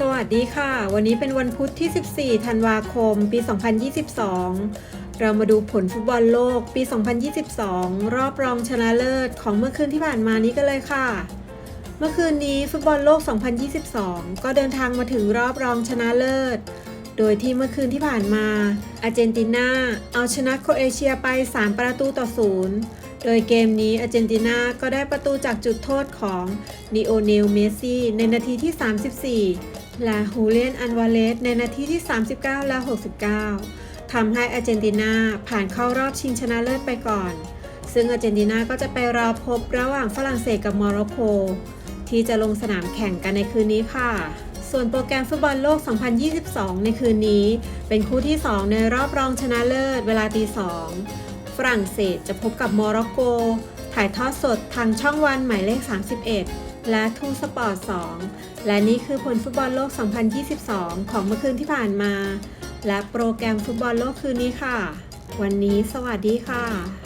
สวัสดีค่ะ วันนี้เป็นวันพุธที่ 14 ธันวาคม ปี 2022 เรามาดูผลฟุตบอลโลกปี 2022 รอบรองชนะเลิศของเมื่อคืนที่ผ่านมานี้กันเลยค่ะ เมื่อคืนนี้ฟุตบอลโลก 2022 ก็เดินทางมาถึงรอบรองชนะเลิศ โดยที่เมื่อคืนที่ผ่านมาอาร์เจนตินาเอาชนะโครเอเชียไป 3 ประตูต่อศูนย์ โดยเกมนี้อาร์เจนตินาก็ได้ประตูจากจุดโทษของนิโอเนลเมซี่ในนาทีที่ 34 และฮูเลียนอันวาเลสในนาทีที่ 39 และ 69 ทำให้อาร์เจนตินาผ่านเข้ารอบชิงชนะเลิศไปก่อน ซึ่งอาร์เจนตินาก็จะไปรอพบระหว่างฝรั่งเศสกับโมร็อกโก ที่จะลงสนามแข่งกันในคืนนี้ค่ะส่วนโปรแกรมฟุตบอลโลก 2022 ในคืนนี้ เป็นคู่ที่ 2 ในรอบรองชนะเลิศ เวลาตี 2 ฝรั่งเศสจะพบกับโมร็อกโก ถ่ายทอดสดทางช่องวันหมายเลข 31 และทูสปอร์ต 2 และนี่คือผลฟุตบอลโลก 2022 ของเมื่อคืนที่ผ่านมา และโปรแกรมฟุตบอลโลกคืนนี้ค่ะ วันนี้สวัสดีค่ะ